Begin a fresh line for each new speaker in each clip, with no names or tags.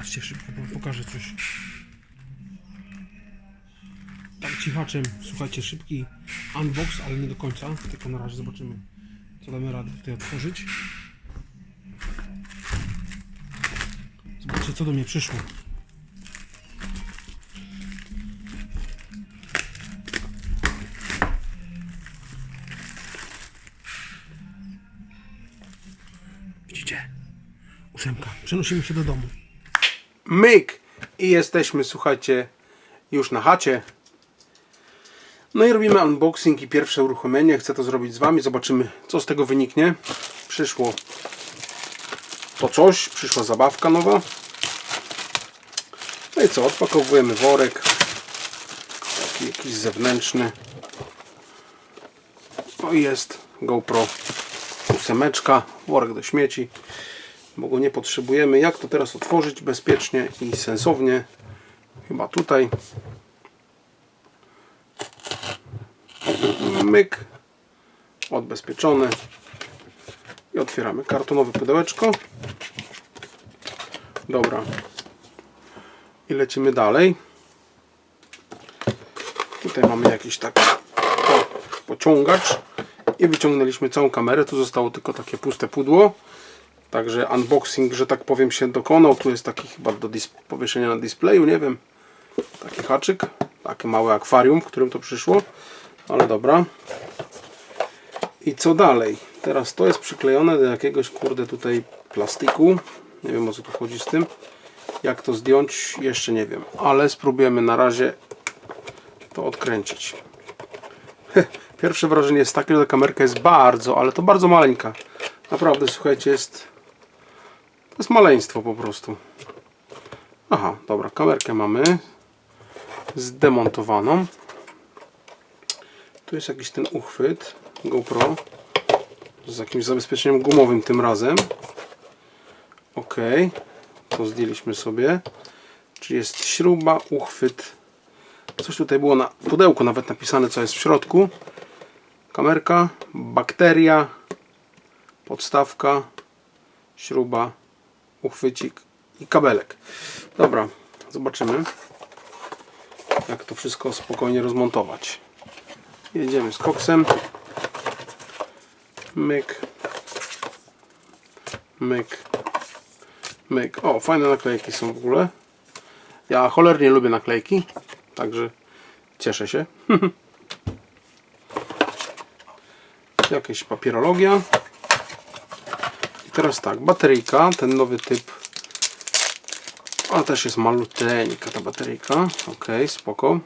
Zobaczcie szybko, bo pokażę coś. Tak cichaczem, słuchajcie, szybki unbox, ale nie do końca, tylko na razie zobaczymy, co damy radę tutaj otworzyć. Zobaczcie, co do mnie przyszło. Widzicie? Ósemka. Przenosimy się do domu. Myk! I jesteśmy, słuchajcie, już na chacie. No i robimy unboxing i pierwsze uruchomienie. Chcę to zrobić z Wami. Zobaczymy, co z tego wyniknie. Przyszło to coś. Przyszła zabawka nowa. No i co? Odpakowujemy worek. Taki jakiś zewnętrzny. No i jest GoPro ósemeczka. Worek do śmieci bo go nie potrzebujemy. Jak to teraz otworzyć bezpiecznie i sensownie? Chyba tutaj. Myk. Odbezpieczony. I otwieramy kartonowe pudełeczko. Dobra. I lecimy dalej. Tutaj mamy jakiś taki pociągacz. I wyciągnęliśmy całą kamerę. Tu zostało tylko takie puste pudło. Także unboxing, że tak powiem, się dokonał. Tu jest taki chyba do powieszenia na displeju, nie wiem. Taki haczyk. Takie małe akwarium, w którym to przyszło. Ale dobra. I co dalej? Teraz to jest przyklejone do jakiegoś kurde tutaj plastiku. Nie wiem o co tu chodzi z tym. Jak to zdjąć? Jeszcze nie wiem. Ale spróbujemy na razie to odkręcić. Pierwsze wrażenie jest takie, że ta kamerka jest bardzo, ale to bardzo maleńka. Naprawdę, słuchajcie, jest jest maleństwo po prostu. Aha, dobra, kamerkę mamy zdemontowaną. Tu jest jakiś ten uchwyt GoPro z jakimś zabezpieczeniem gumowym tym razem. Ok, to zdjęliśmy sobie. Czy jest śruba, uchwyt. Coś tutaj było na pudełku nawet napisane, co jest w środku. Kamerka, bakteria, podstawka, śruba, uchwycik i kabelek. Dobra, zobaczymy jak to wszystko spokojnie rozmontować. Jedziemy z koksem. Myk. Myk. Myk. O, fajne naklejki są w ogóle. Ja cholernie lubię naklejki, także cieszę się. Jakaś papierologia. Teraz tak, bateryjka, ten nowy typ. Ona też jest maluteńka ta bateryjka. Ok, spoko.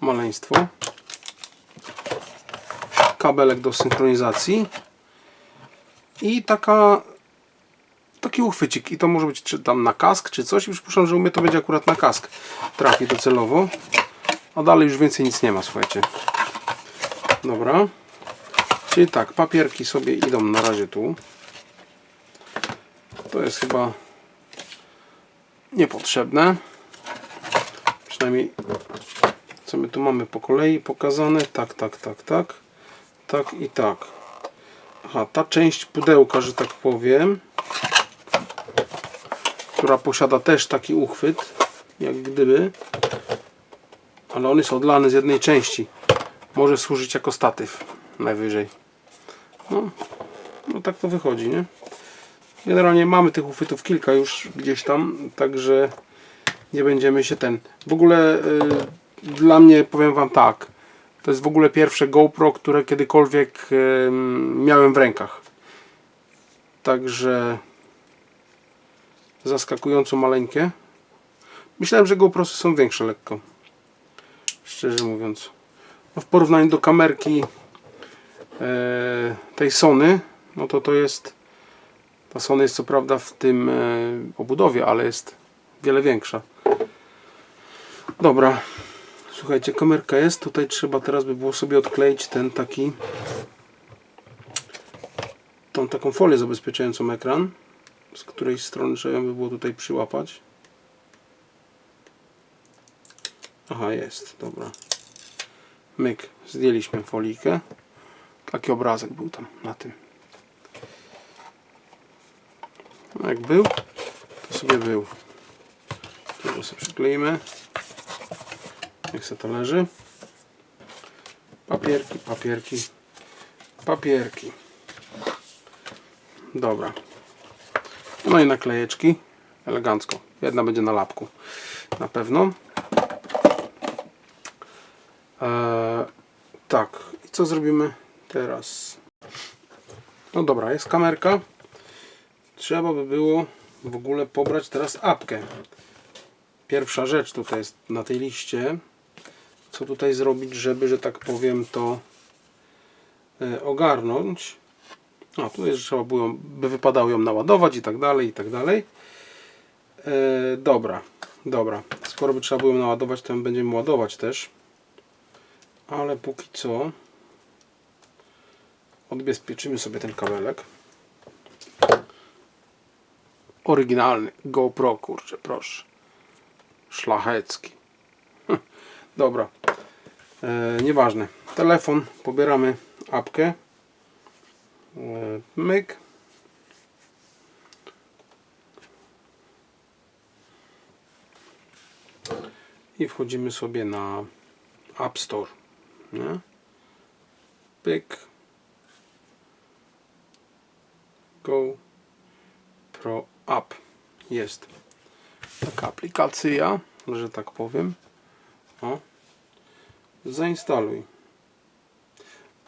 Maleństwo. Kabelek do synchronizacji. I taka taki uchwycik. I to może być czy tam na kask, czy coś. I przypuszczam, że u mnie to będzie akurat na kask. Trafi docelowo. A dalej już więcej nic nie ma, słuchajcie. Dobra. Czyli tak, papierki sobie idą na razie tu. To jest chyba niepotrzebne. Przynajmniej co my tu mamy po kolei pokazane. Tak, tak, tak, tak. Tak i tak. Aha, ta część pudełka, że tak powiem, która posiada też taki uchwyt, jak gdyby, ale on jest odlany z jednej części. Może służyć jako statyw najwyżej. No, no tak to wychodzi, nie? Generalnie mamy tych uchwytów kilka już gdzieś tam, także nie będziemy się ten. W ogóle y, dla mnie powiem Wam tak. To jest w ogóle pierwsze GoPro, które kiedykolwiek miałem w rękach. Także zaskakująco maleńkie. Myślałem, że GoProsy są większe lekko. Szczerze mówiąc. No w porównaniu do kamerki tej Sony, no to to jest ta Sony jest co prawda w tym e, obudowie, ale jest wiele większa. Dobra, słuchajcie, kamerka jest. Tutaj trzeba teraz by było sobie odkleić ten taki tą taką folię zabezpieczającą ekran, z której strony trzeba by było tutaj przyłapać. Aha, jest, dobra. Myk, zdjęliśmy folijkę. Taki obrazek był tam na tym. No jak był, to sobie był. Tu sobie przykleimy. Niech se to leży. Papierki, papierki, papierki. Dobra. No i naklejeczki. Elegancko. Jedna będzie na lapku. Na pewno. Eee, tak. I co zrobimy teraz? No dobra, jest kamerka. Trzeba by było w ogóle pobrać teraz apkę. Pierwsza rzecz tutaj jest na tej liście. Co tutaj zrobić, żeby, że tak powiem, to e, ogarnąć. A tu jest, że trzeba było, by wypadało ją naładować i tak dalej, i tak dalej. E, dobra, dobra. Skoro by trzeba było ją naładować, to ją będziemy ładować też. Ale póki co odbezpieczymy sobie ten kabelek. Oryginalny GoPro, kurczę, proszę. Szlachecki. Hm, Dobra. E, nieważne. Telefon, pobieramy apkę. E, myk. I wchodzimy sobie na App Store. Nie? Pyk. Go Pro App. Jest taka aplikacja, że tak powiem. O. Zainstaluj.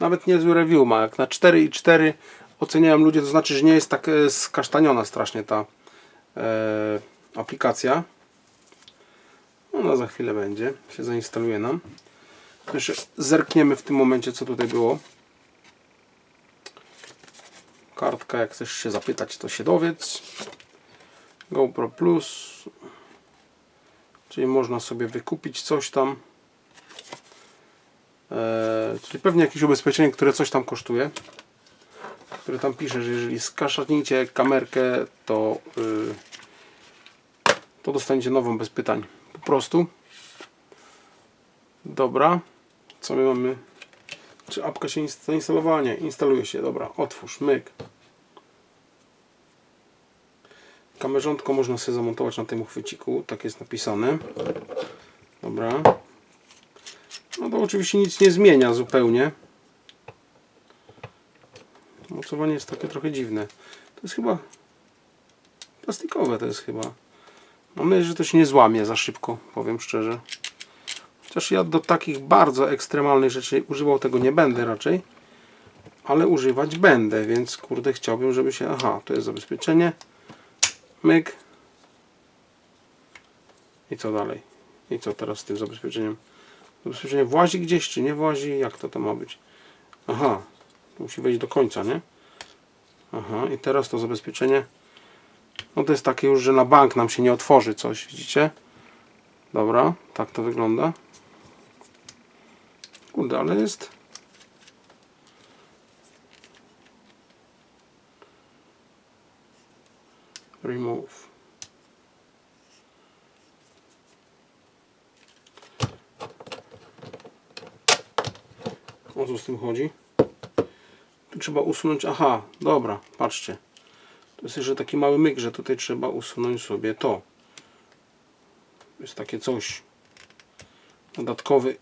Nawet niezły review ma. Jak na 4,4 oceniają ludzie, to znaczy, że nie jest tak e, skasztaniona strasznie ta e, aplikacja. Ona za chwilę będzie. Się zainstaluje nam. Jeszcze zerkniemy w tym momencie, co tutaj było. Kartka, jak chcesz się zapytać, to się dowiedz. GoPro Plus. Czyli można sobie wykupić coś tam. Eee, czyli pewnie jakieś ubezpieczenie, które coś tam kosztuje. Które tam pisze, że jeżeli skaszatnicie kamerkę, to, yy, to dostaniecie nową bez pytań. Po prostu. Dobra. Co my mamy? Czy apka się inst- zainstalowała? Nie. Instaluje się. Dobra. Otwórz. Myk. Kamerzątko można sobie zamontować na tym uchwyciku. Tak jest napisane. Dobra. No to oczywiście nic nie zmienia zupełnie. Mocowanie jest takie trochę dziwne. To jest chyba plastikowe to jest chyba. Mam nadzieję, że to się nie złamie za szybko, powiem szczerze. Chociaż ja do takich bardzo ekstremalnych rzeczy używał tego nie będę raczej. Ale używać będę, więc kurde chciałbym, żeby się... Aha, to jest zabezpieczenie. Myk. I co dalej? I co teraz z tym zabezpieczeniem? Zabezpieczenie włazi gdzieś, czy nie włazi? Jak to to ma być? Aha, musi wejść do końca, nie? Aha, i teraz to zabezpieczenie. No to jest takie już, że na bank nam się nie otworzy coś, widzicie? Dobra, tak to wygląda. Kurde, ale jest. Remove. O co z tym chodzi? Tu trzeba usunąć. Aha, dobra, patrzcie. To jest jeszcze taki mały myk, że tutaj trzeba usunąć sobie to. Jest takie coś. Dodatkowy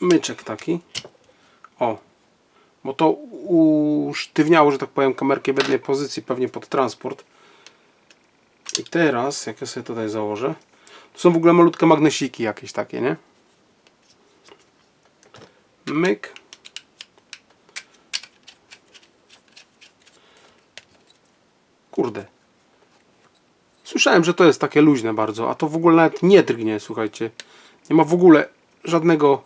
myczek taki. O. Bo to usztywniało, że tak powiem, kamerkę w jednej pozycji, pewnie pod transport. I teraz, jak ja sobie tutaj założę, to są w ogóle malutkie magnesiki jakieś takie, nie? Myk. Kurde. Słyszałem, że to jest takie luźne bardzo, a to w ogóle nawet nie drgnie, słuchajcie. Nie ma w ogóle żadnego,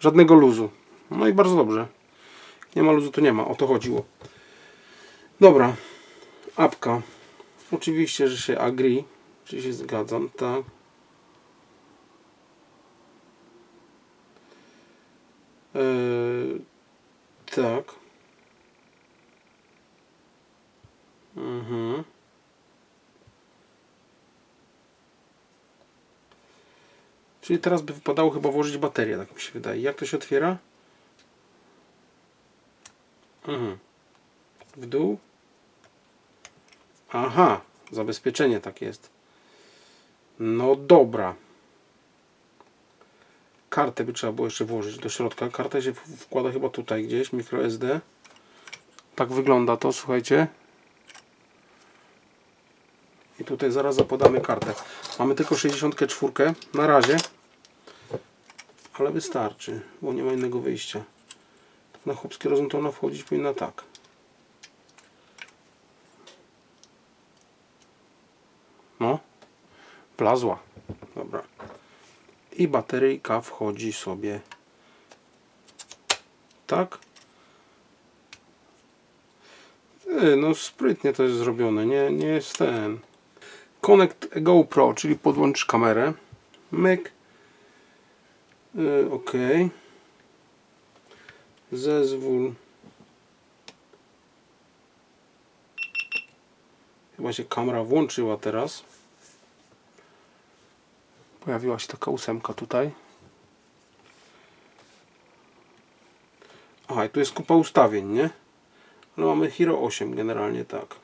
żadnego luzu. No i bardzo dobrze. Nie ma luzu, to nie ma. O to chodziło. Dobra. Apka. Oczywiście, że się agree. Czy się zgadzam, tak. Eee, tak. Mhm. Czyli teraz by wypadało chyba włożyć baterię, tak mi się wydaje. Jak to się otwiera? Mhm. W dół. Aha, zabezpieczenie tak jest. No dobra. Kartę by trzeba było jeszcze włożyć do środka. Kartę się wkłada chyba tutaj gdzieś, microSD. Tak wygląda to, słuchajcie. I tutaj zaraz zapodamy kartę. Mamy tylko 64 na razie. Ale wystarczy, bo nie ma innego wyjścia. Na chłopski rozum to ona wchodzić powinna tak. No, wlazła. Dobra. I bateryjka wchodzi sobie tak. Ty, no sprytnie to jest zrobione, nie, nie jest ten. Connect GoPro, czyli podłącz kamerę. Myk. Yy, ok. Zezwól. Chyba się kamera włączyła teraz. Pojawiła się taka ósemka tutaj. Aha, i tu jest kupa ustawień, nie? Ale mamy Hero 8 generalnie, tak.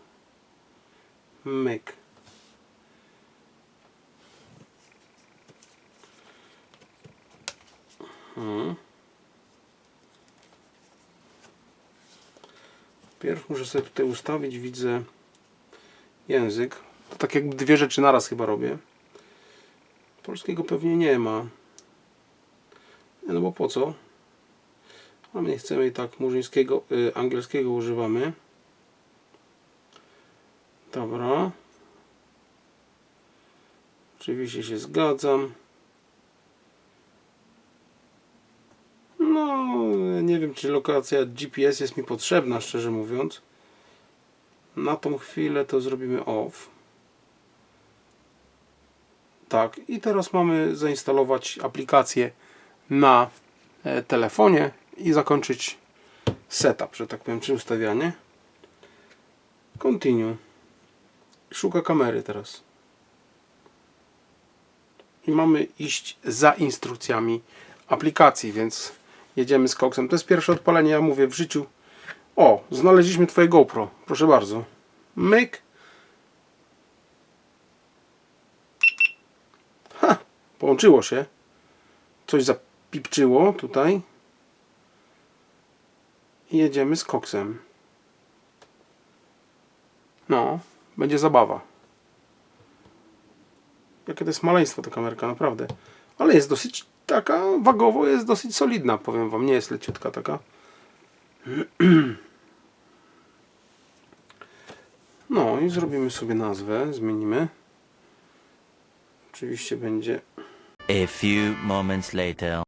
Myk. Hmm. Pierw muszę sobie tutaj ustawić, widzę język. To tak jakby dwie rzeczy naraz chyba robię. Polskiego pewnie nie ma. No bo po co? A my nie chcemy i tak murzyńskiego, y, angielskiego używamy. Dobra. Oczywiście się zgadzam. No, nie wiem, czy lokacja GPS jest mi potrzebna, szczerze mówiąc. Na tą chwilę to zrobimy off. Tak, i teraz mamy zainstalować aplikację na e, telefonie i zakończyć setup, że tak powiem, czy ustawianie. Continue. Szuka kamery teraz. I mamy iść za instrukcjami aplikacji, więc jedziemy z koksem. To jest pierwsze odpalenie, ja mówię w życiu. O, znaleźliśmy Twoje GoPro. Proszę bardzo. Myk. Połączyło się. Coś zapipczyło tutaj. I jedziemy z koksem. No, będzie zabawa. Jakie to jest maleństwo ta kamerka, naprawdę. Ale jest dosyć taka, wagowo jest dosyć solidna, powiem wam. Nie jest leciutka taka. No i zrobimy sobie nazwę, zmienimy. Oczywiście będzie
A few moments later.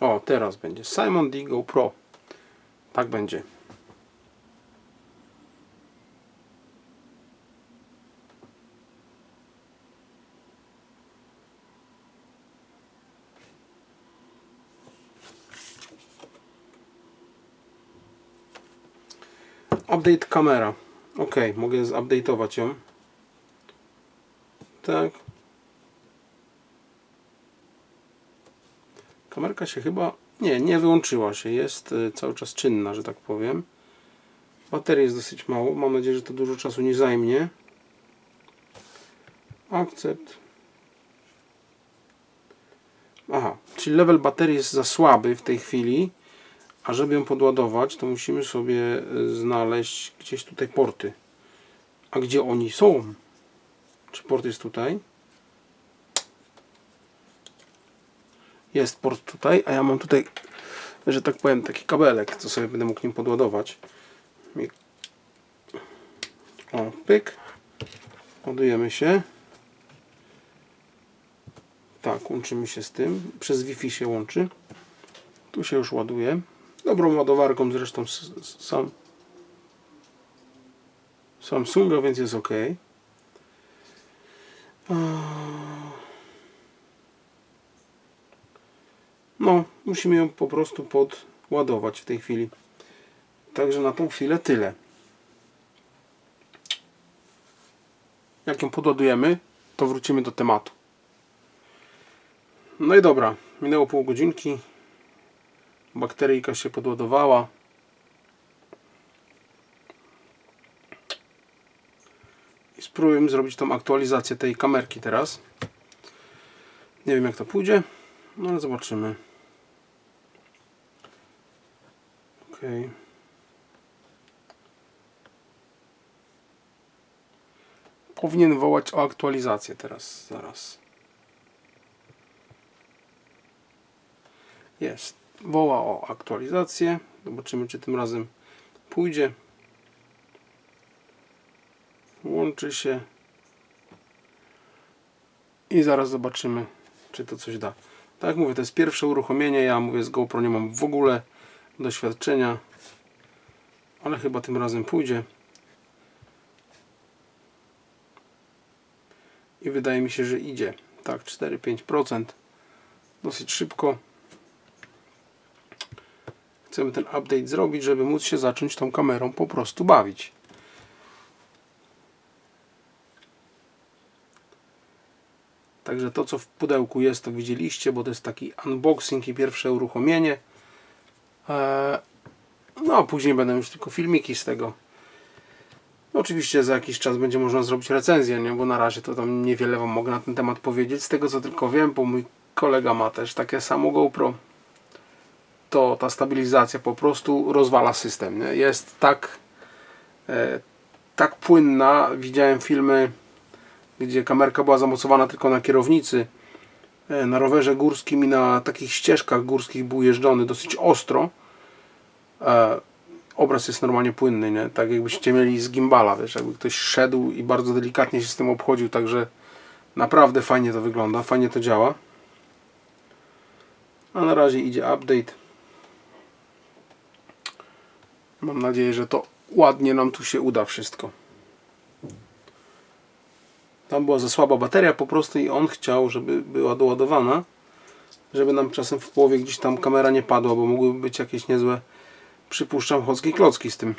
O, teraz będzie Simon D. GoPro. Tak będzie. Update kamera. Ok, mogę zupdate'ować ją. Tak. Kamerka się chyba. Nie, nie wyłączyła się. Jest y, cały czas czynna, że tak powiem. Baterii jest dosyć mało. Mam nadzieję, że to dużo czasu nie zajmie. Akcept. Aha, czyli level baterii jest za słaby w tej chwili. A żeby ją podładować, to musimy sobie y, znaleźć gdzieś tutaj porty. A gdzie oni są? Czy port jest tutaj? Jest port tutaj, a ja mam tutaj, że tak powiem, taki kabelek, co sobie będę mógł nim podładować. O, pyk. Ładujemy się. Tak, łączymy się z tym. Przez Wi-Fi się łączy. Tu się już ładuje. Dobrą ładowarką zresztą sam Samsunga, więc jest ok. No, musimy ją po prostu podładować w tej chwili. Także na tą chwilę tyle. Jak ją podładujemy, to wrócimy do tematu. No i dobra, minęło pół godzinki. Bakteryjka się podładowała. I spróbujemy zrobić tą aktualizację tej kamerki teraz. Nie wiem jak to pójdzie, no ale zobaczymy. Ok. Powinien wołać o aktualizację teraz, zaraz. Jest. Woła o aktualizację. Zobaczymy, czy tym razem pójdzie. Łączy się. I zaraz zobaczymy, czy to coś da. Tak jak mówię, to jest pierwsze uruchomienie. Ja mówię, z GoPro nie mam w ogóle doświadczenia. Ale chyba tym razem pójdzie. I wydaje mi się, że idzie. Tak, 4-5%. Dosyć szybko. Chcemy ten update zrobić, żeby móc się zacząć tą kamerą po prostu bawić. Także to co w pudełku jest to widzieliście, bo to jest taki unboxing i pierwsze uruchomienie. Eee, no a później będą już tylko filmiki z tego. Oczywiście za jakiś czas będzie można zrobić recenzję, nie? bo na razie to tam niewiele Wam mogę na ten temat powiedzieć. Z tego co tylko wiem, bo mój kolega ma też takie samo GoPro, to ta stabilizacja po prostu rozwala system. Nie? Jest tak, e, tak płynna. Widziałem filmy, gdzie kamerka była zamocowana tylko na kierownicy. E, na rowerze górskim i na takich ścieżkach górskich był jeżdżony dosyć ostro. E, obraz jest normalnie płynny, nie? Tak jakbyście mieli z gimbala, wiesz, jakby ktoś szedł i bardzo delikatnie się z tym obchodził, także naprawdę fajnie to wygląda, fajnie to działa. A na razie idzie update. Mam nadzieję, że to ładnie nam tu się uda wszystko. Tam była za słaba bateria po prostu i on chciał, żeby była doładowana, żeby nam czasem w połowie gdzieś tam kamera nie padła, bo mogłyby być jakieś niezłe przypuszczam chodzkie klocki z tym.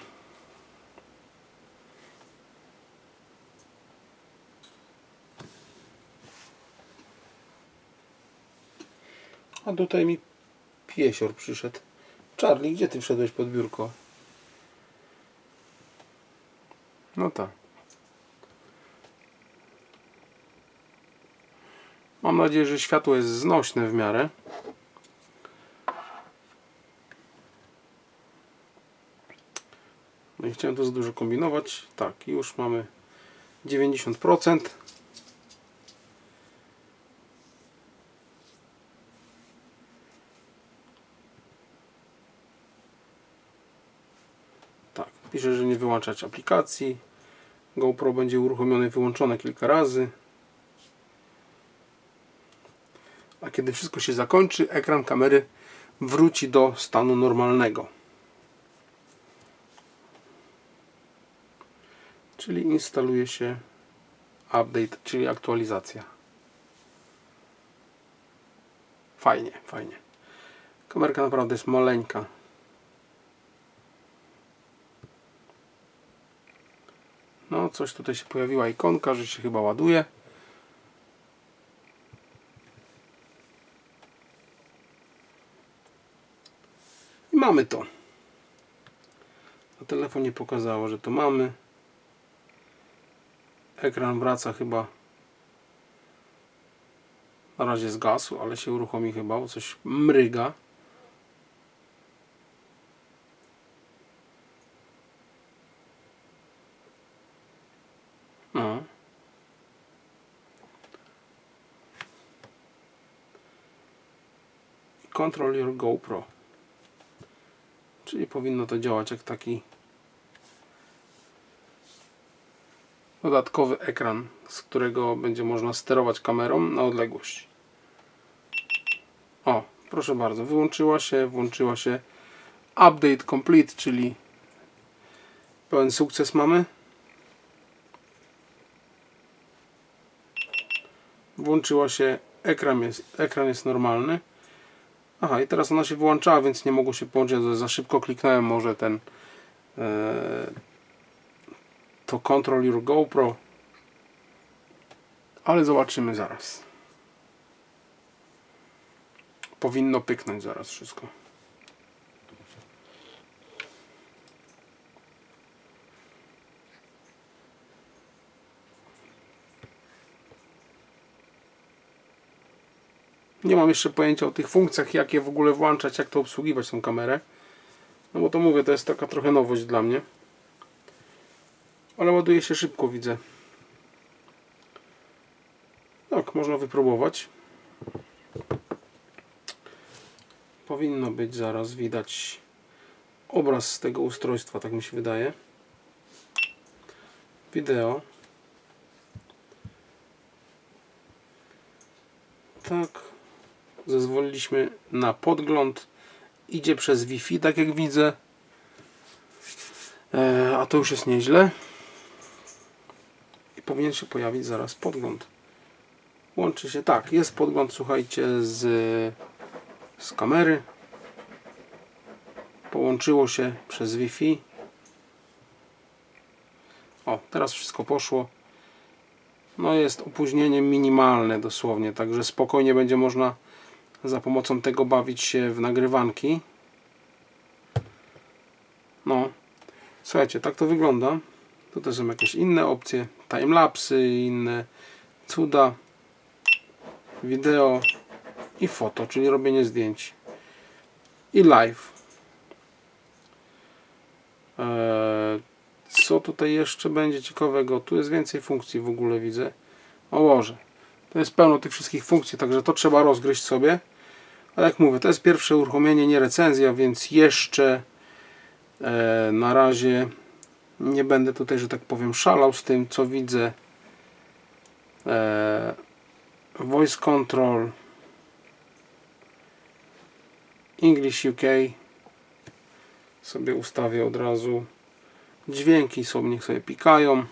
A tutaj mi piesior przyszedł. Charlie, gdzie ty wszedłeś pod biurko? No tak. Mam nadzieję, że światło jest znośne w miarę. No i chciałem to za dużo kombinować. Tak, już mamy 90%. Tak, pisze, że nie wyłączać aplikacji. GoPro będzie uruchomione i wyłączone kilka razy. A kiedy wszystko się zakończy, ekran kamery wróci do stanu normalnego. czyli instaluje się update, czyli aktualizacja. Fajnie, fajnie. Kamerka naprawdę jest maleńka. Coś tutaj się pojawiła ikonka, że się chyba ładuje. I mamy to. Na telefonie pokazało, że to mamy. Ekran wraca chyba. Na razie zgasł, ale się uruchomi chyba, bo coś mryga. No. Control your GoPro. Czyli powinno to działać jak taki dodatkowy ekran, z którego będzie można sterować kamerą na odległość. O, proszę bardzo, wyłączyła się, włączyła się update complete, czyli pełen sukces mamy. Włączyła się, ekran jest, ekran jest normalny. Aha, i teraz ona się wyłączała, więc nie mogło się połączyć. Za szybko kliknąłem może ten e, to Control Your GoPro. Ale zobaczymy zaraz. Powinno pyknąć zaraz wszystko. Nie mam jeszcze pojęcia o tych funkcjach, jak je w ogóle włączać, jak to obsługiwać tą kamerę. No bo to mówię, to jest taka trochę nowość dla mnie. Ale ładuje się szybko, widzę. Tak, można wypróbować. Powinno być zaraz widać obraz z tego ustrojstwa, tak mi się wydaje. Wideo. Tak. Zezwoliliśmy na podgląd. Idzie przez Wi-Fi, tak jak widzę. E, a to już jest nieźle. I powinien się pojawić zaraz podgląd. Łączy się, tak, jest podgląd, słuchajcie, z, z kamery. Połączyło się przez Wi-Fi. O, teraz wszystko poszło. No jest opóźnienie minimalne dosłownie, także spokojnie będzie można za pomocą tego bawić się w nagrywanki. No, słuchajcie, tak to wygląda. Tutaj są jakieś inne opcje, timelapsy inne cuda, wideo i foto, czyli robienie zdjęć i live. Eee, co tutaj jeszcze będzie ciekawego? Tu jest więcej funkcji w ogóle widzę. O Boże. To jest pełno tych wszystkich funkcji, także to trzeba rozgryźć sobie. Ale jak mówię, to jest pierwsze uruchomienie, nie recenzja, więc jeszcze e, na razie nie będę tutaj, że tak powiem, szalał z tym, co widzę. E, voice Control English UK sobie ustawię od razu. Dźwięki sobie niech sobie pikają.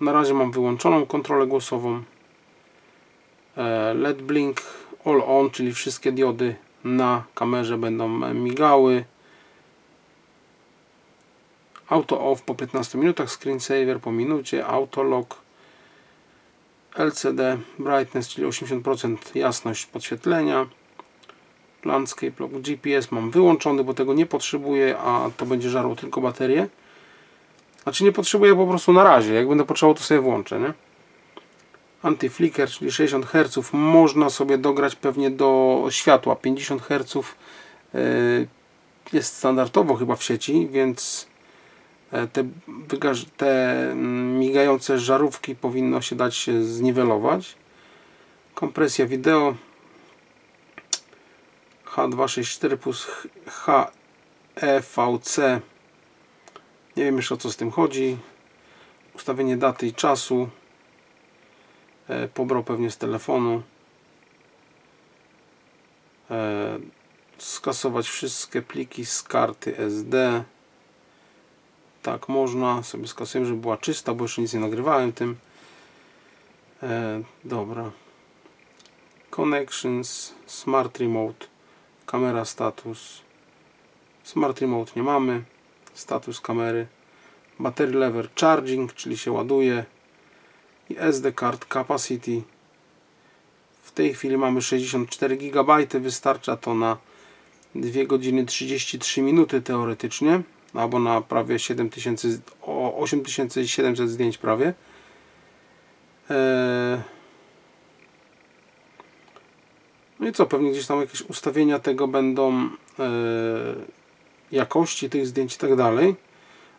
Na razie mam wyłączoną kontrolę głosową. E, LED blink all on czyli wszystkie diody na kamerze będą migały. Auto off po 15 minutach screensaver po minucie auto lock LCD brightness czyli 80% jasność podświetlenia. Landscape lock GPS mam wyłączony bo tego nie potrzebuję a to będzie żarło tylko baterię znaczy nie potrzebuję po prostu na razie jak będę potrzebował to sobie włączę nie? Anti-flicker czyli 60 Hz można sobie dograć pewnie do światła. 50 Hz y, jest standardowo chyba w sieci więc e, te, te mm, migające żarówki powinno się dać zniwelować. Kompresja wideo H264 plus HEVC nie wiem jeszcze o co z tym chodzi. Ustawienie daty i czasu. e, pobrał pewnie z telefonu. E, skasować wszystkie pliki z karty SD tak można sobie skasuję żeby była czysta bo jeszcze nic nie nagrywałem tym. E, dobra. Connections smart remote kamera status. Smart remote nie mamy. Status kamery. Battery lever charging czyli się ładuje i SD card capacity w tej chwili mamy 64 GB wystarcza to na 2 godziny 33 minuty teoretycznie albo na prawie 7000 o 8700 zdjęć prawie eee no i co, pewnie gdzieś tam jakieś ustawienia tego będą e, jakości tych zdjęć i tak dalej.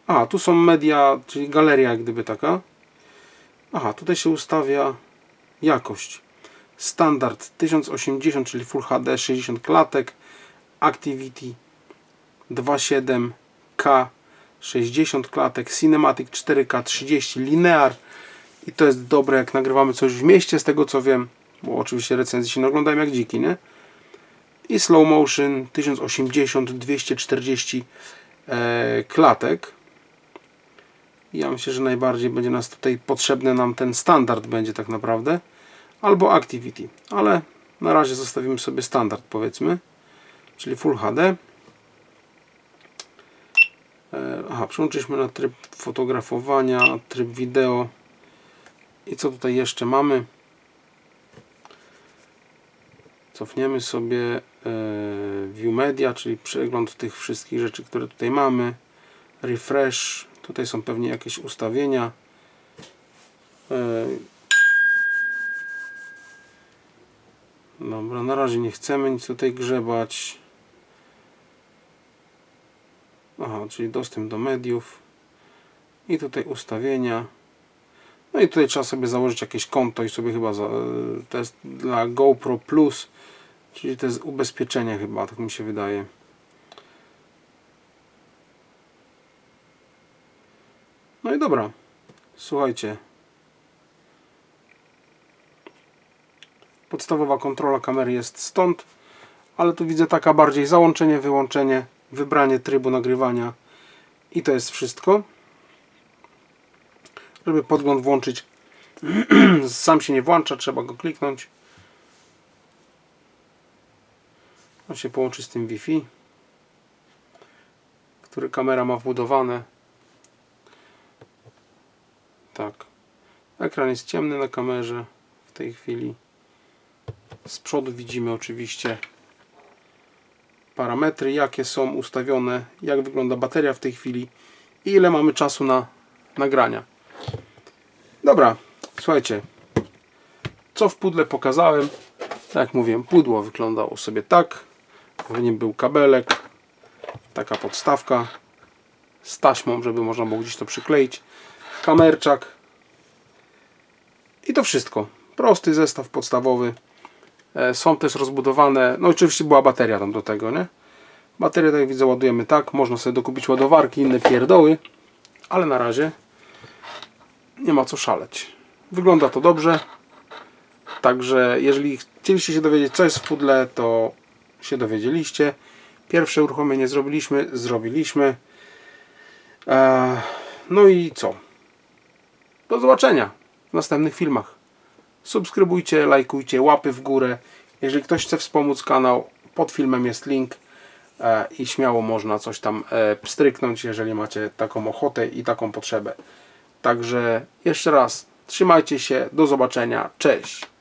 A, tu są media, czyli galeria gdyby taka. Aha, tutaj się ustawia jakość. Standard 1080, czyli Full HD 60 klatek. Activity 2.7K 60 klatek. Cinematic 4K 30 linear. I to jest dobre jak nagrywamy coś w mieście, z tego co wiem bo oczywiście recenzje się oglądają jak dziki, nie? I slow motion 1080 240 e, klatek. Ja myślę, że najbardziej będzie nas tutaj potrzebny nam ten standard będzie tak naprawdę albo activity, ale na razie zostawimy sobie standard powiedzmy, czyli Full HD. E, aha, przełączyliśmy na tryb fotografowania, tryb wideo. I co tutaj jeszcze mamy? cofniemy sobie e, View Media, czyli przegląd tych wszystkich rzeczy, które tutaj mamy. Refresh, tutaj są pewnie jakieś ustawienia. E, Dobra, na razie nie chcemy nic tutaj grzebać. Aha, czyli dostęp do mediów. I tutaj ustawienia. No i tutaj trzeba sobie założyć jakieś konto i sobie chyba za, to jest dla GoPro Plus, czyli to jest ubezpieczenie chyba, tak mi się wydaje. No i dobra. Słuchajcie. Podstawowa kontrola kamery jest stąd, ale tu widzę taka bardziej załączenie, wyłączenie, wybranie trybu nagrywania i to jest wszystko. Żeby podgląd włączyć, sam się nie włącza, trzeba go kliknąć. On się połączy z tym Wi-Fi, który kamera ma wbudowane. Tak. Ekran jest ciemny na kamerze w tej chwili. Z przodu widzimy oczywiście parametry, jakie są ustawione, jak wygląda bateria w tej chwili i ile mamy czasu na nagrania. Dobra, słuchajcie, co w pudle pokazałem, tak jak mówiłem, pudło wyglądało sobie tak, w nim był kabelek, taka podstawka z taśmą, żeby można było gdzieś to przykleić, kamerczak i to wszystko. Prosty zestaw podstawowy. E, Są też rozbudowane, no oczywiście była bateria tam do tego, nie? Baterię, tak jak widzę, ładujemy tak. Można sobie dokupić ładowarki, inne pierdoły, ale na razie nie ma co szaleć. Wygląda to dobrze. Także jeżeli chcieliście się dowiedzieć, co jest w pudle, to się dowiedzieliście. Pierwsze uruchomienie zrobiliśmy, zrobiliśmy. E, No i co? Do zobaczenia w następnych filmach. Subskrybujcie, lajkujcie, łapy w górę. Jeżeli ktoś chce wspomóc kanał, pod filmem jest link e, i śmiało można coś tam e, pstryknąć, jeżeli macie taką ochotę i taką potrzebę. Także jeszcze raz, trzymajcie się, do zobaczenia, cześć!